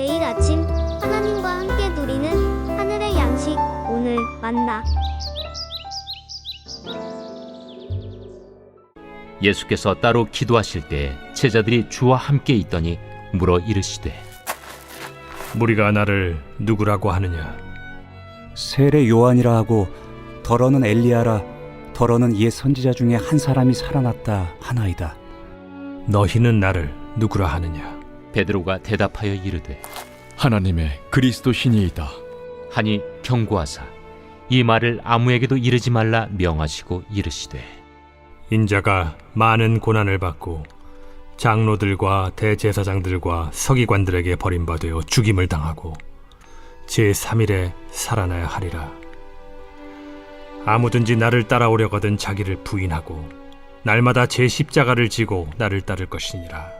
매일 아침 하나님과 함께 누리는 하늘의 양식 오늘 만나 예수께서 따로 기도하실 때 제자들이 주와 함께 있더니 물어 이르시되 무리가 나를 누구라고 하느냐? 세례 요한이라 하고 더러는 엘리야라 더러는 옛 선지자 중에 한 사람이 살아났다 하나이다. 너희는 나를 누구라 하느냐? 베드로가 대답하여 이르되 하나님의 그리스도 신이이다. 하니 경고하사 이 말을 아무에게도 이르지 말라 명하시고 이르시되 인자가 많은 고난을 받고 장로들과 대제사장들과 서기관들에게 버림받아 죽임을 당하고 제 3일에 살아나야 하리라. 아무든지 나를 따라오려거든 자기를 부인하고 날마다 제 십자가를 지고 나를 따를 것이니라.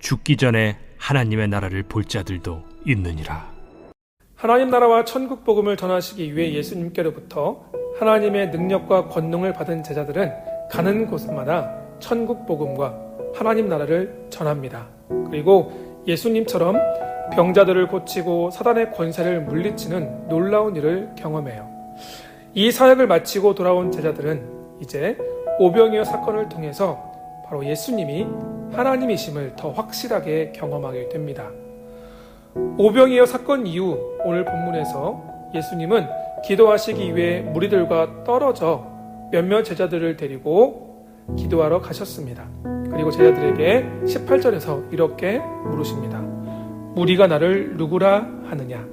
죽기 전에 하나님의 나라를 볼 자들도 있느니라. 하나님 나라와 천국 복음을 전하시기 위해 예수님께로부터 하나님의 능력과 권능을 받은 제자들은 가는 곳마다 천국 복음과 하나님 나라를 전합니다. 그리고 예수님처럼 병자들을 고치고 사단의 권세를 물리치는 놀라운 일을 경험해요. 이 사역을 마치고 돌아온 제자들은 이제 오병이어 사건을 통해서 바로 예수님이 하나님이심을 더 확실하게 경험하게 됩니다. 오병이어 사건 이후 오늘 본문에서 예수님은 기도하시기 위해 무리들과 떨어져 몇몇 제자들을 데리고 기도하러 가셨습니다. 그리고 제자들에게 18절에서 이렇게 물으십니다. 무리가 나를 누구라 하느냐?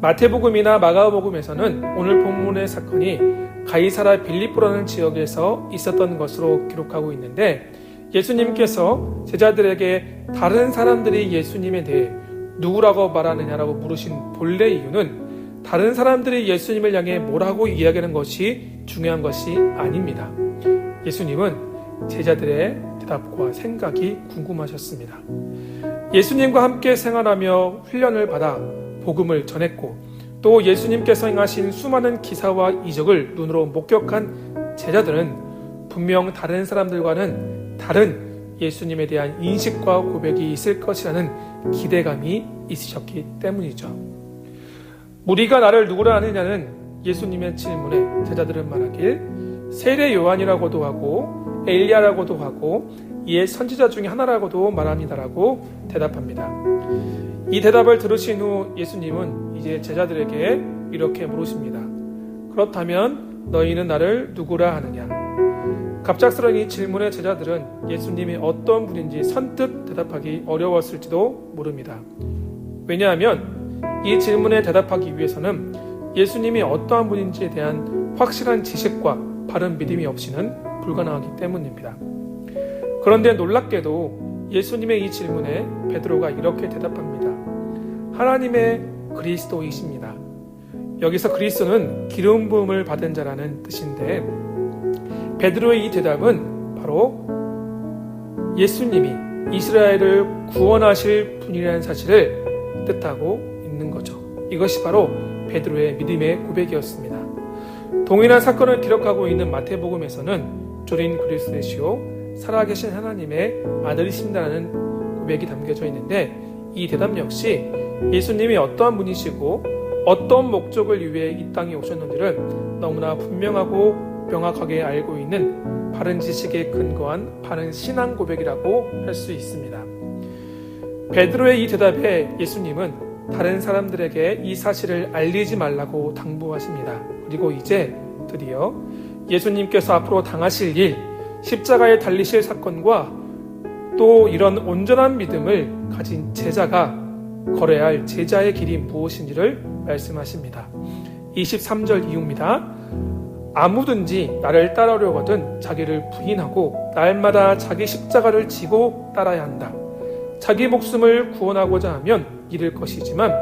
마태복음이나 마가복음에서는 오늘 본문의 사건이 가이사라 빌립보라는 지역에서 있었던 것으로 기록하고 있는데 예수님께서 제자들에게 다른 사람들이 예수님에 대해 누구라고 말하느냐라고 물으신 본래 이유는 다른 사람들이 예수님을 향해 뭐라고 이야기하는 것이 중요한 것이 아닙니다. 예수님은 제자들의 대답과 생각이 궁금하셨습니다. 예수님과 함께 생활하며 훈련을 받아 복음을 전했고 또 예수님께서 행하신 수많은 기사와 이적을 눈으로 목격한 제자들은 분명 다른 사람들과는 다른 예수님에 대한 인식과 고백이 있을 것이라는 기대감이 있으셨기 때문이죠. 무리가 나를 누구라 하느냐는 예수님의 질문에 제자들은 말하길 세례 요한이라고도 하고 엘리야라고도 하고 이에 선지자 중에 하나라고도 말합니다라고 대답합니다. 이 대답을 들으신 후 예수님은 이제 제자들에게 이렇게 물으십니다. 그렇다면 너희는 나를 누구라 하느냐? 갑작스러운 이 질문에 제자들은 예수님이 어떤 분인지 선뜻 대답하기 어려웠을지도 모릅니다. 왜냐하면 이 질문에 대답하기 위해서는 예수님이 어떠한 분인지에 대한 확실한 지식과 바른 믿음이 없이는 불가능하기 때문입니다. 그런데 놀랍게도 예수님의 이 질문에 베드로가 이렇게 대답합니다. 하나님의 그리스도이십니다. 여기서 그리스도는 기름 부음을 받은 자라는 뜻인데 베드로의 이 대답은 바로 예수님이 이스라엘을 구원하실 분이라는 사실을 뜻하고 있는 거죠. 이것이 바로 베드로의 믿음의 고백이었습니다. 동일한 사건을 기록하고 있는 마태복음에서는 조린 그리스도시요 살아계신 하나님의 아들이신다는 고백이 담겨져 있는데 이 대답 역시 예수님이 어떠한 분이시고 어떤 목적을 위해 이 땅에 오셨는지를 너무나 분명하고 명확하게 알고 있는 바른 지식에 근거한 바른 신앙 고백이라고 할 수 있습니다. 베드로의 이 대답에 예수님은 다른 사람들에게 이 사실을 알리지 말라고 당부하십니다. 그리고 이제 드디어 예수님께서 앞으로 당하실 일, 십자가에 달리실 사건과 또 이런 온전한 믿음을 가진 제자가 걸어야 할 제자의 길이 무엇인지를 말씀하십니다. 23절 이후입니다. 아무든지 나를 따르려거든 자기를 부인하고 날마다 자기 십자가를 지고 따라야 한다. 자기 목숨을 구원하고자 하면 잃을 것이지만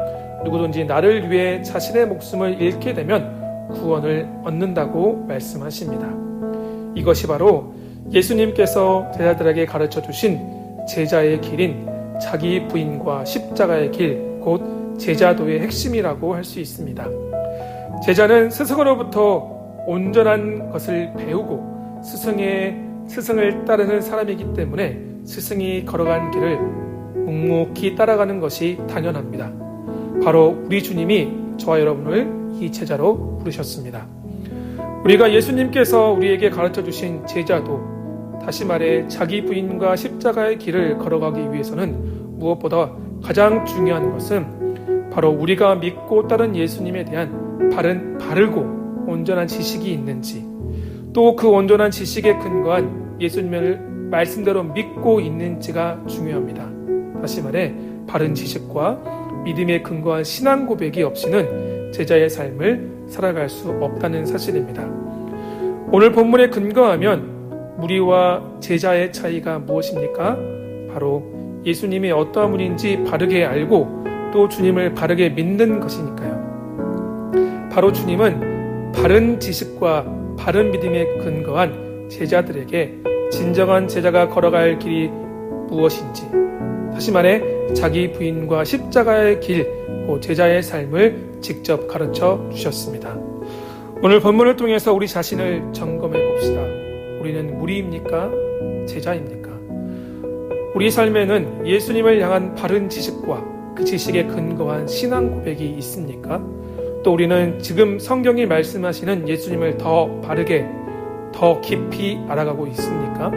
누구든지 나를 위해 자신의 목숨을 잃게 되면 구원을 얻는다고 말씀하십니다. 이것이 바로 예수님께서 제자들에게 가르쳐 주신 제자의 길인 자기 부인과 십자가의 길, 곧 제자도의 핵심이라고 할 수 있습니다. 제자는 스승으로부터 온전한 것을 배우고 스승의 스승을 따르는 사람이기 때문에 스승이 걸어간 길을 묵묵히 따라가는 것이 당연합니다. 바로 우리 주님이 저와 여러분을 이 제자로 부르셨습니다. 우리가 예수님께서 우리에게 가르쳐 주신 제자도 다시 말해 자기 부인과 십자가의 길을 걸어가기 위해서는 무엇보다 가장 중요한 것은 바로 우리가 믿고 따른 예수님에 대한 바른 바르고 온전한 지식이 있는지 또 그 온전한 지식에 근거한 예수님을 말씀대로 믿고 있는지가 중요합니다. 다시 말해 바른 지식과 믿음에 근거한 신앙 고백이 없이는 제자의 삶을 살아갈 수 없다는 사실입니다. 오늘 본문에 근거하면 무리와 제자의 차이가 무엇입니까? 바로 예수님이 어떠한 분인지 바르게 알고 또 주님을 바르게 믿는 것이니까요. 바로 주님은 바른 지식과 바른 믿음에 근거한 제자들에게 진정한 제자가 걸어갈 길이 무엇인지 다시 말해 자기 부인과 십자가의 길, 그 제자의 삶을 직접 가르쳐 주셨습니다. 오늘 본문을 통해서 우리 자신을 점검해 봅시다. 우리는 무리입니까? 제자입니까? 우리 삶에는 예수님을 향한 바른 지식과 그 지식에 근거한 신앙 고백이 있습니까? 또 우리는 지금 성경이 말씀하시는 예수님을 더 바르게, 더 깊이 알아가고 있습니까?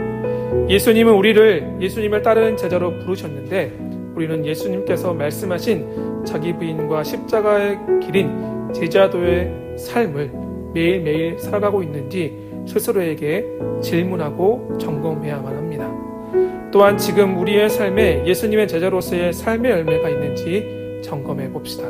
예수님은 우리를 예수님을 따르는 제자로 부르셨는데 우리는 예수님께서 말씀하신 자기 부인과 십자가의 길인 제자도의 삶을 매일매일 살아가고 있는지 스스로에게 질문하고 점검해야만 합니다. 또한 지금 우리의 삶에 예수님의 제자로서의 삶의 열매가 있는지 점검해 봅시다.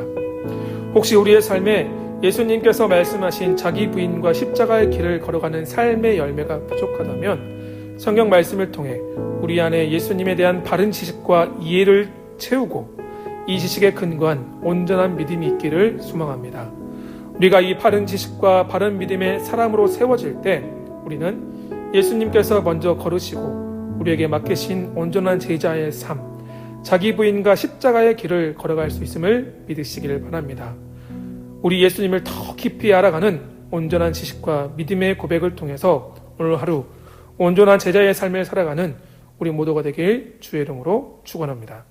혹시 우리의 삶에 예수님께서 말씀하신 자기 부인과 십자가의 길을 걸어가는 삶의 열매가 부족하다면 성경 말씀을 통해 우리 안에 예수님에 대한 바른 지식과 이해를 채우고 이 지식에 근거한 온전한 믿음이 있기를 소망합니다. 우리가 이 바른 지식과 바른 믿음의 사람으로 세워질 때 우리는 예수님께서 먼저 걸으시고 우리에게 맡기신 온전한 제자의 삶, 자기 부인과 십자가의 길을 걸어갈 수 있음을 믿으시기를 바랍니다. 우리 예수님을 더 깊이 알아가는 온전한 지식과 믿음의 고백을 통해서 오늘 하루 온전한 제자의 삶을 살아가는 우리 모두가 되길 주의 이름으로 축원합니다.